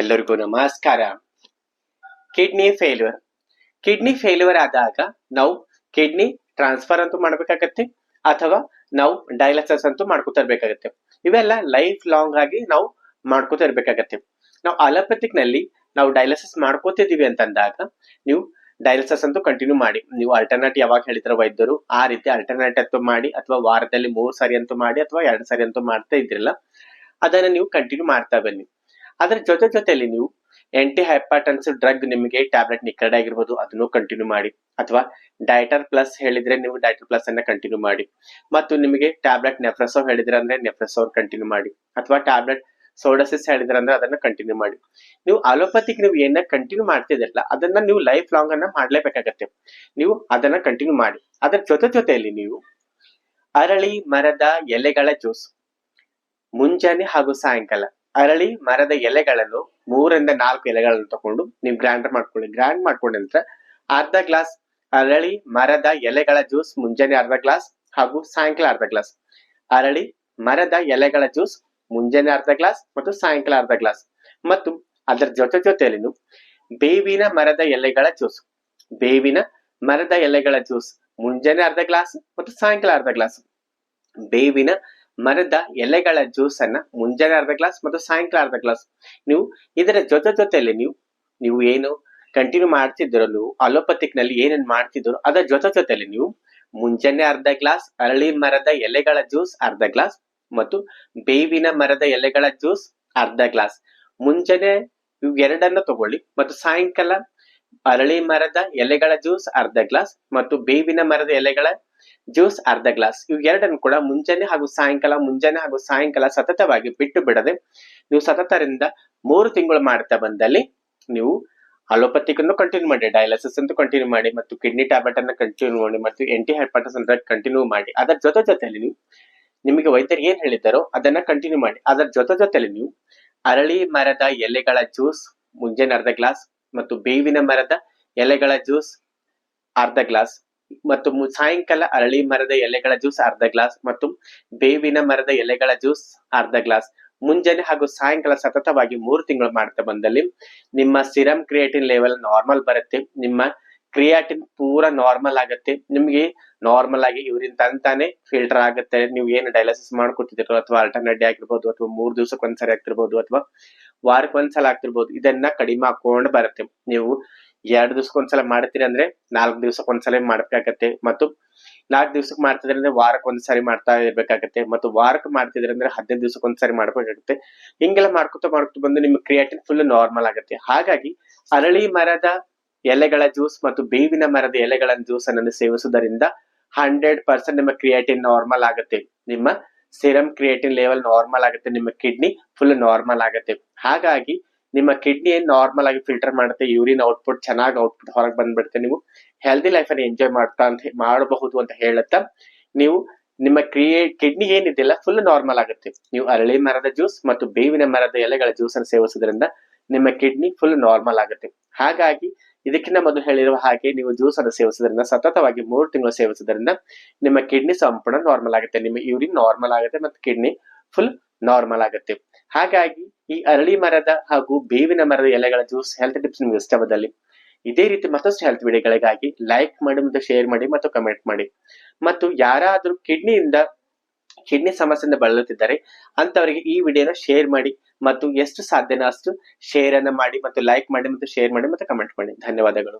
ಎಲ್ಲರಿಗೂ ನಮಸ್ಕಾರ. Kidney failure kidney failure ಆದಾಗ ನಾವು ಕಿಡ್ನಿ ಟ್ರಾನ್ಸ್ಫರ್ ಅಂತೂ ಮಾಡ್ಬೇಕಾಗತ್ತೆ, ಅಥವಾ ನಾವು ಡಯಾಲಿಸಿಸ್ ಅಂತೂ ಮಾಡ್ಕೊತಾ ಇರ್ಬೇಕಾಗತ್ತೆ. ಇವೆಲ್ಲ ಲೈಫ್ ಲಾಂಗ್ ಆಗಿ ನಾವು ಮಾಡ್ಕೊತಾ ಇರ್ಬೇಕಾಗತ್ತೆ. ನಾವು ಅಲೋಪತಿಕ್ನಲ್ಲಿ ನಾವು ಡಯಾಲಿಸಿಸ್ ಮಾಡ್ಕೋತಿದೀವಿ ಅಂತಂದಾಗ ನೀವು ಡಯಾಲಿಸಿಸ್ ಅಂತೂ ಕಂಟಿನ್ಯೂ ಮಾಡಿ. ನೀವು ಅಲ್ಟರ್ನೇಟ್ ಯಾವಾಗ ಹೇಳಿದ್ರ ವೈದ್ಯರು, ಆ ರೀತಿ ಅಲ್ಟರ್ನೇಟ್ ಅಂತೂ ಮಾಡಿ, ಅಥವಾ ವಾರದಲ್ಲಿ ಮೂರು ಸಾರಿ ಅಂತೂ ಮಾಡಿ, ಅಥವಾ ಎರಡು ಸಾರಿ ಅಂತೂ ಮಾಡ್ತಾ ಇದ್ರಲ್ಲ ಅದನ್ನ ನೀವು ಕಂಟಿನ್ಯೂ ಮಾಡ್ತಾ ಬನ್ನಿ. ಅದ್ರ ಜೊತೆ ಜೊತೆಯಲ್ಲಿ ನೀವು ಎಂಟಿ ಹೈಪರ್ಟೆನ್ಸಿವ್ ಡ್ರಗ್ ನಿಮಗೆ ಟ್ಯಾಬ್ಲೆಟ್ ನಿಕರ್ಡ್ ಆಗಿರ್ಬೋದು, ಅದನ್ನು ಕಂಟಿನ್ಯೂ ಮಾಡಿ. ಅಥವಾ ಡೈಟರ್ ಪ್ಲಸ್ ಹೇಳಿದ್ರೆ ನೀವು ಡೈಟರ್ ಪ್ಲಸ್ ಅನ್ನ ಕಂಟಿನ್ಯೂ ಮಾಡಿ. ಮತ್ತು ನಿಮಗೆ ಟ್ಯಾಬ್ಲೆಟ್ ನೆಫ್ರೆಸೋ ಹೇಳಿದ್ರೆ ಅಂದ್ರೆ ನೆಫ್ರೆಸೋ ಕಂಟಿನ್ಯೂ ಮಾಡಿ. ಅಥವಾ ಟ್ಯಾಬ್ಲೆಟ್ ಸೋಡಸಿಸ್ ಹೇಳಿದ್ರೆ ಅಂದ್ರೆ ಅದನ್ನ ಕಂಟಿನ್ಯೂ ಮಾಡಿ. ನೀವು ಅಲೋಪತಿಕ್ ನೀವು ಏನ ಕಂಟಿನ್ಯೂ ಮಾಡ್ತಿದ್ರಲ್ಲ, ಅದನ್ನ ನೀವು ಲೈಫ್ ಲಾಂಗ್ ಅನ್ನ ಮಾಡ್ಲೇಬೇಕಾಗತ್ತೆ. ನೀವು ಅದನ್ನ ಕಂಟಿನ್ಯೂ ಮಾಡಿ. ಅದರ ಜೊತೆ ಜೊತೆಯಲ್ಲಿ ನೀವು ಅರಳಿ, ಮರದ ಎಲೆಗಳ ಜ್ಯೂಸ್ ಮುಂಜಾನೆ ಹಾಗೂ ಸಾಯಂಕಾಲ ಅರಳಿ ಮರದ ಎಲೆಗಳನ್ನು ಮೂರರಿಂದ ನಾಲ್ಕು ಎಲೆಗಳನ್ನು ತಗೊಂಡು ನೀವು ಗ್ರೈಂಡರ್ ಮಾಡ್ಕೊಳ್ಳಿ. ಗ್ರೈಂಡ್ ಮಾಡ್ಕೊಂಡ ನಂತರ ಅರ್ಧ ಗ್ಲಾಸ್ ಅರಳಿ ಮರದ ಎಲೆಗಳ ಜ್ಯೂಸ್ ಮುಂಜಾನೆ ಅರ್ಧ ಗ್ಲಾಸ್ ಹಾಗೂ ಸಾಯಂಕಾಲ ಅರ್ಧ ಗ್ಲಾಸ್ ಅರಳಿ ಮರದ ಎಲೆಗಳ ಜ್ಯೂಸ್ ಮುಂಜಾನೆ ಅರ್ಧ ಗ್ಲಾಸ್ ಮತ್ತು ಸಾಯಂಕಾಲ ಅರ್ಧ ಗ್ಲಾಸ್ ಮತ್ತು ಅದರ ಜೊತೆ ಜೊತೆಯಲ್ಲಿ ಬೇವಿನ ಮರದ ಎಲೆಗಳ ಜ್ಯೂಸ್ ಬೇವಿನ ಮರದ ಎಲೆಗಳ ಜ್ಯೂಸ್ ಮುಂಜಾನೆ ಅರ್ಧ ಗ್ಲಾಸ್ ಮತ್ತು ಸಾಯಂಕಾಲ ಅರ್ಧ ಗ್ಲಾಸ್ ಬೇವಿನ ಮರದ ಎಲೆಗಳ ಜ್ಯೂಸ್ ಅನ್ನ ಮುಂಜಾನೆ ಅರ್ಧ ಗ್ಲಾಸ್ ಮತ್ತು ಸಾಯಂಕಾಲ ಅರ್ಧ ಗ್ಲಾಸ್ ನೀವು ಇದರ ಜೊತೆ ಜೊತೆಯಲ್ಲಿ ನೀವು ನೀವು ಏನು ಕಂಟಿನ್ಯೂ ಮಾಡ್ತಿದ್ದೀರೋ, ನೀವು ಅಲೋಪತಿಕ್ನಲ್ಲಿ ಏನೇನ್ ಮಾಡ್ತಿದ್ದೀರೋ ಅದರ ಜೊತೆ ಜೊತೆಯಲ್ಲಿ ನೀವು ಮುಂಜಾನೆ ಅರ್ಧ ಗ್ಲಾಸ್ ಅರಳಿ ಮರದ ಎಲೆಗಳ ಜ್ಯೂಸ್ ಅರ್ಧ ಗ್ಲಾಸ್ ಮತ್ತು ಬೇವಿನ ಮರದ ಎಲೆಗಳ ಜ್ಯೂಸ್ ಅರ್ಧ ಗ್ಲಾಸ್ ಮುಂಜಾನೆ ಇವು ಎರಡನ್ನ ತಗೊಳ್ಳಿ ಮತ್ತು ಸಾಯಂಕಾಲ ಅರಳಿ ಮರದ ಎಲೆಗಳ ಜ್ಯೂಸ್ ಅರ್ಧ ಗ್ಲಾಸ್ ಮತ್ತು ಬೇವಿನ ಮರದ ಎಲೆಗಳ ಜ್ಯೂಸ್ ಅರ್ಧ ಗ್ಲಾಸ್. ಇವು ಎರಡನ್ನು ಕೂಡ ಮುಂಜಾನೆ ಹಾಗೂ ಸಾಯಂಕಾಲ, ಮುಂಜಾನೆ ಹಾಗೂ ಸಾಯಂಕಾಲ ಸತತವಾಗಿ ಬಿಟ್ಟು ಬಿಡದೆ ನೀವು ಸತತರಿಂದ ಮೂರು ತಿಂಗಳು ಮಾಡ್ತಾ ಬಂದಲ್ಲಿ ನೀವು ಅಲೋಪತಿಕ್ ಅನ್ನು ಕಂಟಿನ್ಯೂ ಮಾಡಿ ಡಯಾಲಿಸಿಸ್ ಅಂತ ಕಂಟಿನ್ಯೂ ಮಾಡಿ ಮತ್ತು ಕಿಡ್ನಿ ಟ್ಯಾಬ್ಲೆಟ್ ಅನ್ನು ಕಂಟಿನ್ಯೂ ಮಾಡಿ ಮತ್ತು ಎಂಟಿ ಹೈಪರ್ಟಸ್ ಡ್ರಗ್ ಕಂಟಿನ್ಯೂ ಮಾಡಿ. ಅದರ ಜೊತೆ ಜೊತೆಯಲ್ಲಿ ನೀವು ನಿಮಗೆ ವೈದ್ಯರು ಏನ್ ಹೇಳಿದ್ದಾರೋ ಅದನ್ನ ಕಂಟಿನ್ಯೂ ಮಾಡಿ. ಅದರ ಜೊತೆ ಜೊತೆಯಲ್ಲಿ ನೀವು ಅರಳಿ ಮರದ ಎಲೆಗಳ ಜ್ಯೂಸ್, ಮುಂಜಾನೆ ಅರ್ಧ ಗ್ಲಾಸ್ ಮತ್ತು ಬೇವಿನ ಮರದ ಎಲೆಗಳ ಜ್ಯೂಸ್, ಅರ್ಧ ಗ್ಲಾಸ್ ಮತ್ತು ಸಾಯಂಕಾಲ ಅರಳಿ ಮರದ ಎಲೆಗಳ ಜ್ಯೂಸ್ ಅರ್ಧ ಗ್ಲಾಸ್ ಮತ್ತು ಬೇವಿನ ಮರದ ಎಲೆಗಳ ಜ್ಯೂಸ್ ಅರ್ಧ ಗ್ಲಾಸ್. ಮುಂಜಾನೆ ಹಾಗೂ ಸಾಯಂಕಾಲ ಸತತವಾಗಿ ಮೂರು ತಿಂಗಳು ಮಾಡ್ತಾ ಬಂದಲ್ಲಿ ನಿಮ್ಮ ಸಿರಮ್ ಕ್ರಿಯೇಟಿನ್ ಲೆವೆಲ್ ನಾರ್ಮಲ್ ಬರುತ್ತೆ. ನಿಮ್ಮ ಕ್ರಿಯಾಟಿನ್ ಪೂರ ನಾರ್ಮಲ್ ಆಗುತ್ತೆ. ನಿಮಗೆ ನಾರ್ಮಲ್ ಆಗಿ ಇವ್ರಿಂದ ತಂತಾನೆ ಫಿಲ್ಟರ್ ಆಗುತ್ತೆ. ನೀವು ಏನು ಡಯಾಲಿಸಿಸ್ ಮಾಡ್ಕೊತಿದ್ದೀರೋ ಅಥವಾ ಅಲ್ಟರ್ನೇಟ್ ಆಗಿರ್ಬೋದು ಅಥವಾ ಮೂರು ದಿವಸಕ್ಕೆ ಒಂದ್ಸರಿ ಆಗ್ತಿರ್ಬೋದು ಅಥವಾ ವಾರಕ್ಕೆ ಒಂದ್ಸಲ ಆಗ್ತಿರ್ಬೋದು, ಇದನ್ನ ಕಡಿಮೆ ಹಾಕೊಂಡು ಬರುತ್ತೆ. ನೀವು ಎರಡು ದಿವಸಕ್ಕೆ ಒಂದ್ಸಲ ಮಾಡ್ತೀರಿ ಅಂದ್ರೆ ನಾಲ್ಕು ದಿವ್ಸಕ್ಕೆ ಒಂದ್ಸಲ ಮಾಡ್ಬೇಕಾಗತ್ತೆ. ಮತ್ತು ನಾಲ್ಕು ದಿವ್ಸಕ್ಕೆ ಮಾಡ್ತಿದ್ರೆ ಅಂದ್ರೆ ವಾರಕ್ಕೆ ಒಂದ್ಸರಿ ಮಾಡ್ತಾ ಇರ್ಬೇಕಾಗತ್ತೆ. ಮತ್ತು ವಾರಕ್ಕೆ ಮಾಡ್ತಿದ್ರೆ ಅಂದ್ರೆ ಹದಿನೈದು ದಿವಸಕ್ಕೆ ಒಂದ್ಸರಿ ಮಾಡ್ಬೇಕಾಗುತ್ತೆ. ಹಿಂಗೆಲ್ಲ ಮಾಡ್ಕೊತ ಮಾಡ್ಕೊತ ಬಂದು ನಿಮ್ಮ ಕ್ರಿಯೇಟಿನ್ ಫುಲ್ ನಾರ್ಮಲ್ ಆಗುತ್ತೆ. ಹಾಗಾಗಿ ಅರಳಿ ಮರದ ಎಲೆಗಳ ಜ್ಯೂಸ್ ಮತ್ತು ಬೇವಿನ ಮರದ ಎಲೆಗಳ ಜ್ಯೂಸ್ ಅನ್ನು ಸೇವಿಸುವುದರಿಂದ ಹಂಡ್ರೆಡ್ ಪರ್ಸೆಂಟ್ ನಿಮ್ಮ ಕ್ರಿಯೇಟಿನ್ ನಾರ್ಮಲ್ ಆಗುತ್ತೆ. ನಿಮ್ಮ ಸಿರಮ್ ಕ್ರಿಯೇಟಿನ್ ಲೆವೆಲ್ ನಾರ್ಮಲ್ ಆಗುತ್ತೆ. ನಿಮ್ಮ ಕಿಡ್ನಿ ಫುಲ್ ನಾರ್ಮಲ್ ಆಗುತ್ತೆ. ಹಾಗಾಗಿ ನಿಮ್ಮ ಕಿಡ್ನಿ ನಾರ್ಮಲ್ ಆಗಿ ಫಿಲ್ಟರ್ ಮಾಡುತ್ತೆ ಯೂರಿನ್ ಔಟ್ಪುಟ್ ಚೆನ್ನಾಗಿ ಔಟ್ಪುಟ್ ಹೊರಗೆ ಬಂದ್ಬಿಡುತ್ತೆ, ನೀವು ಹೆಲ್ದಿ ಲೈಫ್ ಅನ್ನು ಎಂಜಾಯ್ ಮಾಡ್ತಾ ಅಂತ ಮಾಡಬಹುದು ಅಂತ ಹೇಳುತ್ತಾ, ನೀವು ನಿಮ್ಮ ಕ್ರಿಯೇ ಕಿಡ್ನಿ ಏನಿದೆಯಲ್ಲ ಫುಲ್ ನಾರ್ಮಲ್ ಆಗುತ್ತೆ. ನೀವು ಅರಳಿ ಮರದ ಜ್ಯೂಸ್ ಮತ್ತು ಬೇವಿನ ಮರದ ಎಲೆಗಳ ಜ್ಯೂಸ್ ಅನ್ನು ಸೇವಿಸೋದ್ರಿಂದ ನಿಮ್ಮ ಕಿಡ್ನಿ ಫುಲ್ ನಾರ್ಮಲ್ ಆಗುತ್ತೆ. ಹಾಗಾಗಿ ಇದಕ್ಕಿಂತ ಮೊದಲು ಹೇಳಿರುವ ಹಾಗೆ ನೀವು ಜ್ಯೂಸ್ ಅನ್ನು ಸೇವಿಸೋದ್ರಿಂದ ಸತತವಾಗಿ ಮೂರು ತಿಂಗಳು ಸೇವಿಸೋದ್ರಿಂದ ನಿಮ್ಮ ಕಿಡ್ನಿ ಸಂಪೂರ್ಣ ನಾರ್ಮಲ್ ಆಗುತ್ತೆ. ನಿಮ್ಮ ಯೂರಿನ್ ನಾರ್ಮಲ್ ಆಗುತ್ತೆ ಮತ್ತು ಕಿಡ್ನಿ ಫುಲ್ ನಾರ್ಮಲ್ ಆಗುತ್ತೆ. ಹಾಗಾಗಿ ಈ ಅರಳಿ ಮರದ ಹಾಗೂ ಬೇವಿನ ಮರದ ಎಲೆಗಳ ಜ್ಯೂಸ್ ಹೆಲ್ತ್ ಟಿಪ್ಸ್ ನಿಮ್ಗೆ ಇಷ್ಟವಾದಲ್ಲಿ. ಇದೇ ರೀತಿ ಮತ್ತಷ್ಟು ಹೆಲ್ತ್ ವಿಡಿಯೋಗಳಿಗಾಗಿ ಲೈಕ್ ಮಾಡಿ ಮತ್ತು ಶೇರ್ ಮಾಡಿ ಮತ್ತು ಕಮೆಂಟ್ ಮಾಡಿ. ಮತ್ತು ಯಾರಾದರೂ ಕಿಡ್ನಿಯಿಂದ ಕಿಡ್ನಿ ಸಮಸ್ಯೆಯಿಂದ ಬಳಲುತ್ತಿದ್ದಾರೆ ಅಂತವರಿಗೆ ಈ ವಿಡಿಯೋನ ಶೇರ್ ಮಾಡಿ ಮತ್ತು ಎಷ್ಟು ಸಾಧ್ಯನೋ ಅಷ್ಟು ಶೇರ್ ಅನ್ನ ಮಾಡಿ ಮತ್ತು ಲೈಕ್ ಮಾಡಿ ಮತ್ತು ಶೇರ್ ಮಾಡಿ ಮತ್ತು ಕಮೆಂಟ್ ಮಾಡಿ. ಧನ್ಯವಾದಗಳು.